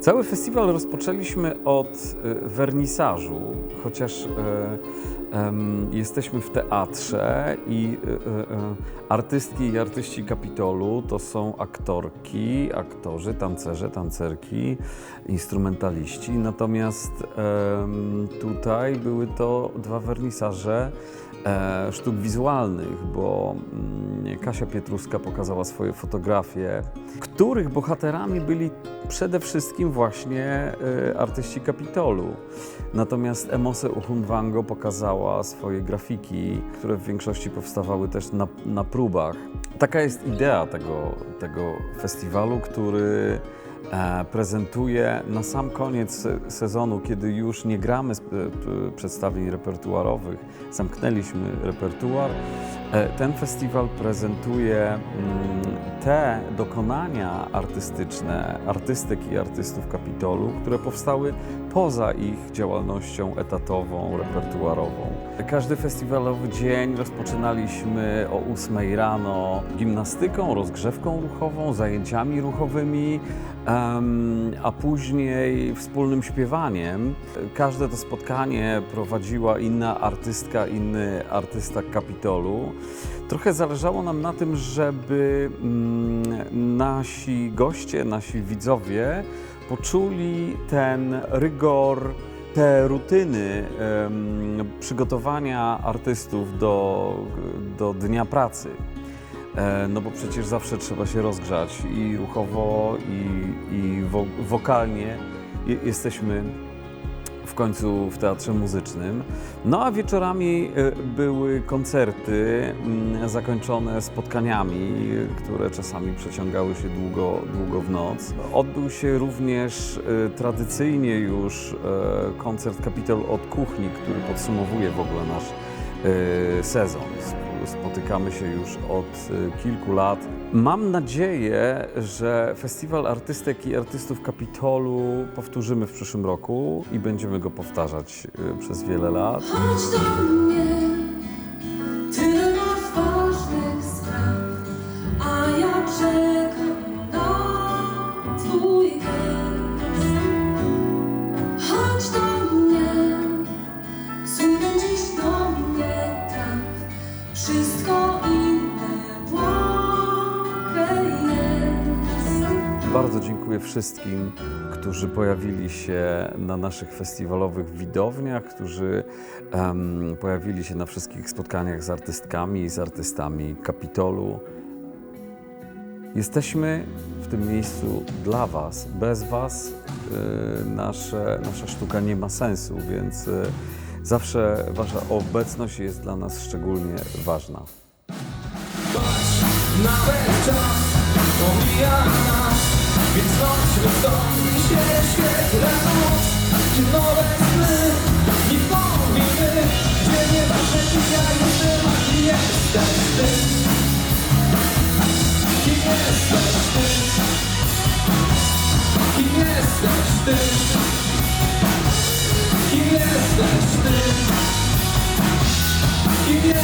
Cały festiwal rozpoczęliśmy od e, wernisażu, chociaż em, jesteśmy w teatrze i e, e, e, artystki i artyści Kapitolu to są aktorki, aktorzy, tancerze, tancerki, instrumentaliści. Natomiast tutaj były to dwa wernisaże e, sztuk wizualnych, bo mm, Kasia Pietruska pokazała swoje fotografie, których bohaterami byli przede wszystkim właśnie artyści Kapitolu. Natomiast Emose Uchunwango pokazała swoje grafiki, które w większości powstawały też na, na próbach. Taka jest idea tego, tego festiwalu, który prezentuje na sam koniec se- sezonu, kiedy już nie gramy e, przedstawień repertuarowych, zamknęliśmy repertuar. E, Ten festiwal prezentuje mm, te dokonania artystyczne artystek i artystów Kapitolu, które powstały poza ich działalnością etatową, repertuarową. Każdy festiwalowy dzień rozpoczynaliśmy o 8 rano gimnastyką, rozgrzewką ruchową, zajęciami ruchowymi, a później wspólnym śpiewaniem. Każde to spotkanie prowadziła inna artystka, inny artysta Kapitolu. Trochę zależało nam na tym, żeby mm, nasi goście, nasi widzowie poczuli ten rygor, te rutyny przygotowania artystów do, do dnia pracy. E, No bo przecież zawsze trzeba się rozgrzać i ruchowo, i, i wo, wokalnie. Je- Jesteśmy w końcu w teatrze muzycznym. No a wieczorami e, były koncerty mm, zakończone spotkaniami, które czasami przeciągały się długo, długo w noc. Odbył się również e, tradycyjnie już e, koncert Kapitol od kuchni, który podsumowuje w ogóle nasz sezon. Sp- Spotykamy się już od e, kilku lat. Mam nadzieję, że Festiwal Artystek i Artystów Kapitolu powtórzymy w przyszłym roku i będziemy go powtarzać e, przez wiele lat. Chodź do mnie, wszystko inne jest. Bardzo dziękuję wszystkim, którzy pojawili się na naszych festiwalowych widowniach, którzy em, pojawili się na wszystkich spotkaniach z artystkami i z artystami Kapitolu. Jesteśmy w tym miejscu dla Was. Bez Was y, nasze, nasza sztuka nie ma sensu, więc y, zawsze Wasza obecność jest dla nas szczególnie ważna. Nawet czas nas Więc chodźmy stąd i się noc Gdzie nowe